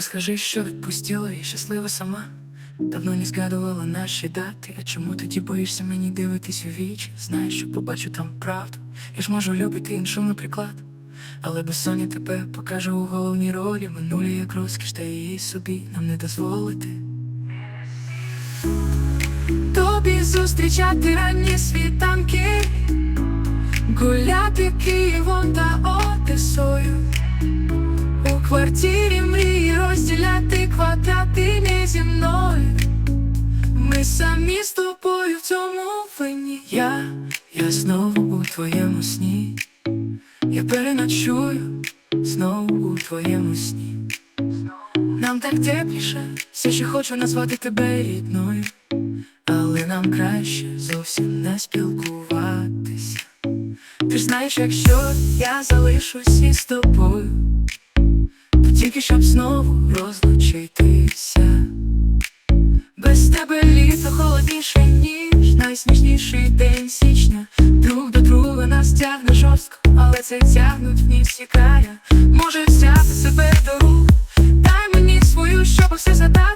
Розкажи, що відпустила і щаслива сама. Давно не згадувала наші дати. А чому тоді боїшся мені дивитись у вічі? Знаєш, що побачу там правду. Я ж можу любити іншому наприклад. Але безсоння тебе покажу у головній ролі. Минулі як розкіш, та її собі нам не дозволити. Тобі зустрічати ранні світанки, гуляти Києвом та Одесою. У квартирі мрії розділяти квадрати не зі мною. Ми самі з тобою в цьому винні. Я, я знову у твоєму сні. Я переночую знову у твоєму сні. Нам так тепліше, все ще хочу назвати тебе рідною, але нам краще зовсім не спілкуватися. Ти ж знаєш, якщо я залишусь із тобою, тепліше, ніж найсмішніший день січня. Друг до друга нас тягне жорстко, але це тягнуть в всікає. Може взяти себе до рук, дай мені свою, щоб все задати.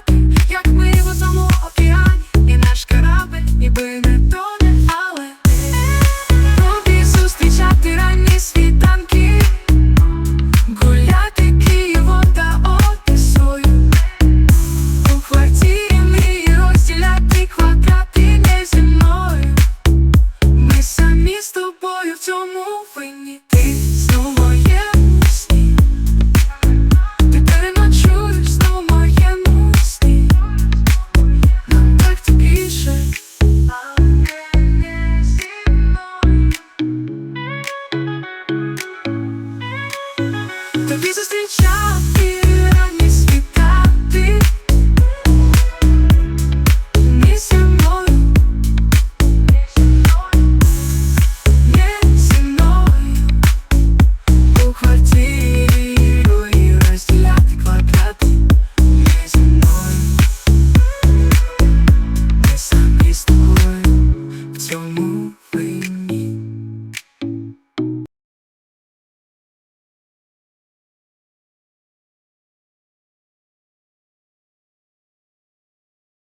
resistance.